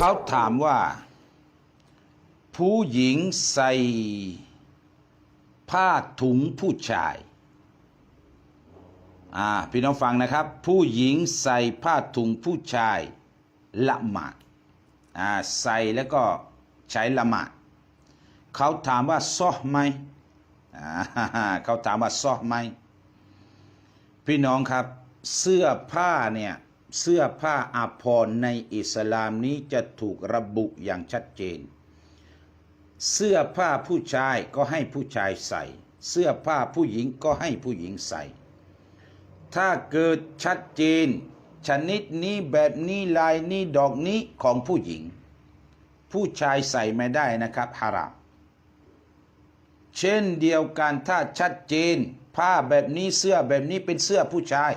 เขาถามว่า ผู้หญิงใส่ผ้าถุงผู้ชาย อ่า พี่น้องฟังนะครับ ผู้หญิงใส่ผ้าถุงผู้ชายละหมาด อ่า ใส่แล้วก็ใช้ละหมาด เขาถามว่าซอไหมอ่าเขาถามว่าซอไหม พี่น้องครับ เสื้อผ้าเนี่ย เสื้อผ้าอาภรณ์ในอิสลามนี้จะถูกระบุอย่างชัดเจน เสื้อผ้าผู้ชายก็ให้ผู้ชายใส่ เสื้อผ้าผู้หญิงก็ให้ผู้หญิงใส่ ถ้าเกิดชัดเจน ชนิดนี้แบบนี้ลายนี้ดอกนี้ของผู้หญิง ผู้ชายใส่ไม่ได้นะครับฮารามเช่นเดียวกันถ้าชัดเจน ผ้าแบบนี้เสื้อแบบนี้เป็นเสื้อผู้ชาย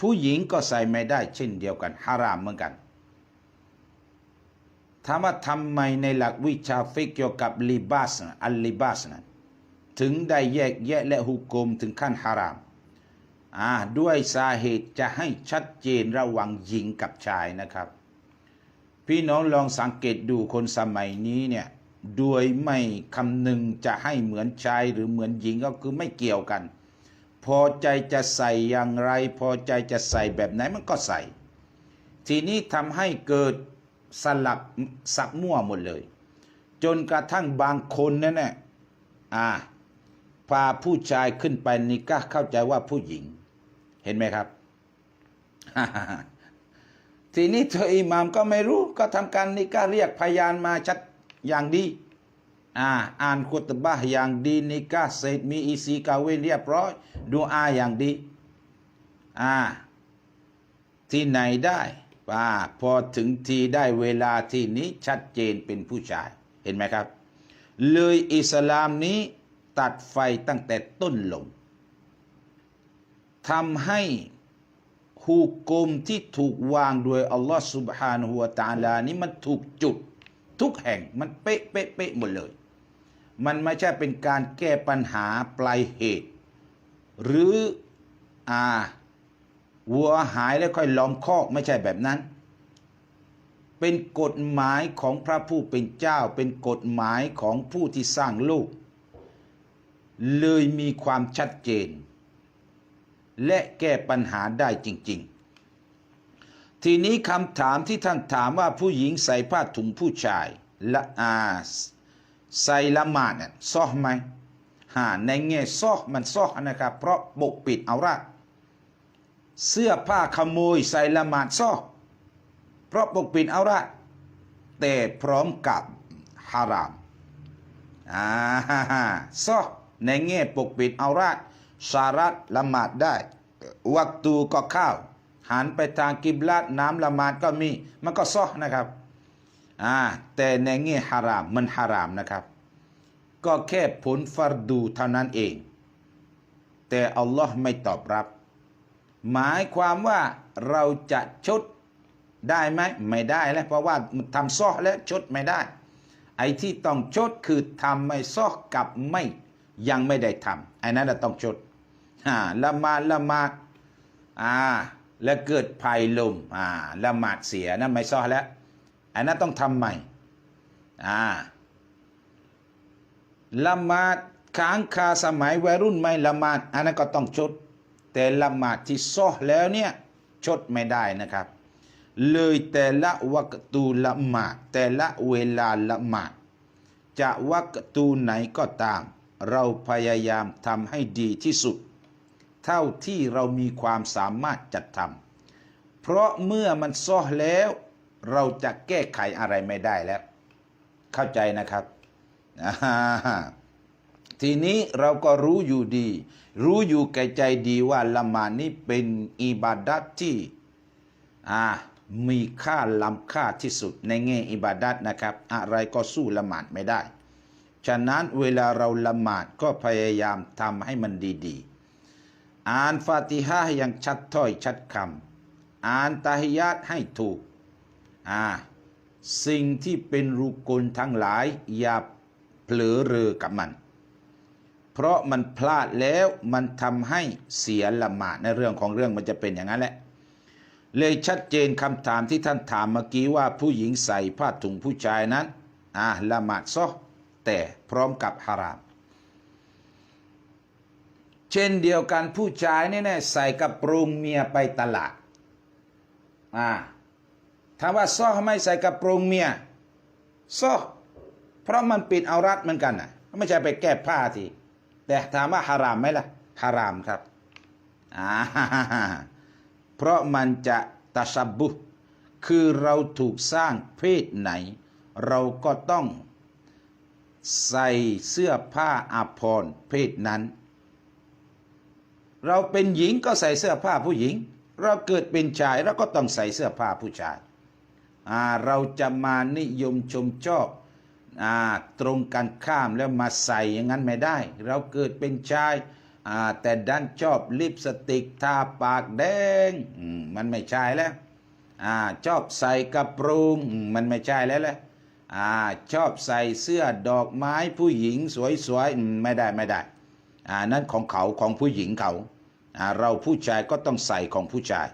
ผู้หญิงก็ใส่ไม่ได้เช่นเดียวกันฮารามเหมือนกันถามว่าทำไมในหลักวิชาฟิกเกี่ยวกับลิบาสนะอัลลิบาสนะถึงได้แยกแยะและหุกกลมถึงขั้นฮารามอ่าด้วยสาเหตุจะให้ชัดเจนระหว่างหญิงกับชายนะครับ พี่น้องลองสังเกตดูคนสมัยนี้เนี่ยโดยไม่คำนึงจะให้เหมือนชายหรือเหมือนหญิงก็คือไม่เกี่ยวกัน พอใจจะใส่อย่างไร พอใจจะใส่แบบไหนมันก็ใส่ ทีนี้ทำให้เกิดสลักสักมั่วหมดเลย จนกระทั่งบางคนนั่นแหละอ่าพาผู้ชายขึ้นไปนิกะห์เข้าใจว่าผู้หญิง เห็นไหมครับ ทีนี้เธออิหมามก็ไม่รู้ ก็ทำการนิกะห์เรียกพยานมาชัดอย่างดี อ่าอ่านคุตบะห์อย่างดีนิกะห์เสร็จมีอีซีกาเวนเรียบร้อยดูอาอย่างดี อ่า ที่ไหนได้อ่าพอถึงทีได้เวลาที่นี้ชัดเจนเป็นผู้ชาย เห็นไหมครับ เลยอิสลามนี้ตัดไฟตั้งแต่ต้นลงทำให้ฮูกมที่ถูกวางโดยอัลลอฮ์ سبحانه และ تعالى นี้มันถูกจุด ทุกแห่งมันเป๊ะเป๊ะเป๊ะหมดเลย มันไม่ใช่เป็นการแก้ปัญหาปลายเหตุ หรืออ่าวัวหายแล้วค่อยล้อมคอกไม่ใช่แบบนั้น เป็นกฎหมายของพระผู้เป็นเจ้า เป็นกฎหมายของผู้ที่สร้างโลก เลยมีความชัดเจน และแก้ปัญหาได้จริง ๆ ทีนี้คำถามที่ท่านถามว่าผู้หญิงใส่ผ้าถุงผู้ชายละอา ใส่ละหมาดเนี่ยซอกไหมหาในแง่ซอกมันซอกนะครับ เพราะปกปิดเอาระเสื้อผ้าขโมยใส่ละหมาดซอกเพราะปกปิดเอาระแต่พร้อมกับฮารามอ่าซอกในแง่ปกปิดเอาระสารัตละหมาดได้วักตูก็เข้าวหันไปทางกิบลาดน้ำละหมาดก็มี มันก็ซอกนะครับ อ่าแต่ในแง่ฮารามมันฮารามนะครับ ก็แค่ผลฟัรดูเท่านั้นเอง แต่อัลลอฮ์ไม่ตอบรับ หมายความว่าเราจะชดได้ไหมไม่ได้แล้วเพราะว่าทำซอแล้วชดไม่ได้ ไอ้ที่ต้องชดคือทำไม่ซอกับไม่ยังไม่ได้ทำไอ้นั้นต้องชดอ่าละมาละมาอ่าแล้วเกิดภัยลมอ่าละหมาดเสียนั่นไม่ซอแล้ว อ้นั้นต้องทำใหม่อ่าละหมาดค้างคาสมัยวัยรุ่นไม่ละหมาดอันนั้นก็ต้องชด แต่ละหมาดที่ซ้อแล้วเนี่ยชดไม่ได้นะครับ เลยแต่ละวักตูละหมาดแต่ละเวลาละหมาดจะวักตูไหนก็ตาม เราพยายามทำให้ดีที่สุด เท่าที่เรามีความสามารถจัดทำเพราะเมื่อมันซ้อแล้ว เราจะแก้ไขอะไรไม่ได้แล้ว เข้าใจนะครับ ทีนี้เราก็รู้อยู่ดี รู้อยู่แก่ใจดีว่าละหมาดนี้เป็นอิบาดัตที่มีค่าล้ำค่าที่สุดในแง่อิบาดัตนะครับ อะไรก็สู้ละหมาดไม่ได้ ฉะนั้นเวลาเราละหมาดก็พยายามทำให้มันดีๆ อ่านฟาติฮะห์อย่างชัดถ้อยชัดคำอ่านตาฮิยาตให้ถูก อ่าสิ่งที่เป็นรุกลทั้งหลายอย่าเผลอเรอกับมัน เพราะมันพลาดแล้วมันทำให้เสียละหมาดในเรื่องของเรื่องมันจะเป็นอย่างนั้นแหละ เลยชัดเจนคำถามที่ท่านถามเมื่อกี้ว่าผู้หญิงใส่ผ้าถุงผู้ชายนั้นอ่าละหมาดซอแต่พร้อมกับฮาราม เช่นเดียวกันผู้ชายเนี่ยใส่กระโปรงเมียไปตลาดอ่า ถามว่าซอไม่ใส่กระโปรงเมียซอเพราะมันปิดเอารัดเหมือนกันนะไม่ใช่ไปแก้ผ้าทีแต่ถามว่าฮารามไหมล่ะฮารามครับอ่าเพราะมันจะตัชบบุคือเราถูกสร้างเพศไหน เราก็ต้องใส่เสื้อผ้าอาภรณ์เพศนั้น เราเป็นหญิงก็ใส่เสื้อผ้าผู้หญิง เราเกิดเป็นชายเราก็ต้องใส่เสื้อผ้าผู้ชาย เราจะมานิยมชมชอบอตรงกันข้ามแล้วมาใส่อย่างนั้นไม่ได้ เราเกิดเป็นชายแต่ดันชอบลิปสติกทาปากแดงมันไม่ใช่แล้วอชอบใส่กระโปรงมันไม่ใช่แล้วแหละชอบใส่เสื้อดอกไม้ผู้หญิงสวยๆไม่ได้ไม่ได้นั่นของเขาของผู้หญิงเขาเราผู้ชายก็ต้องใส่ของผู้ชาย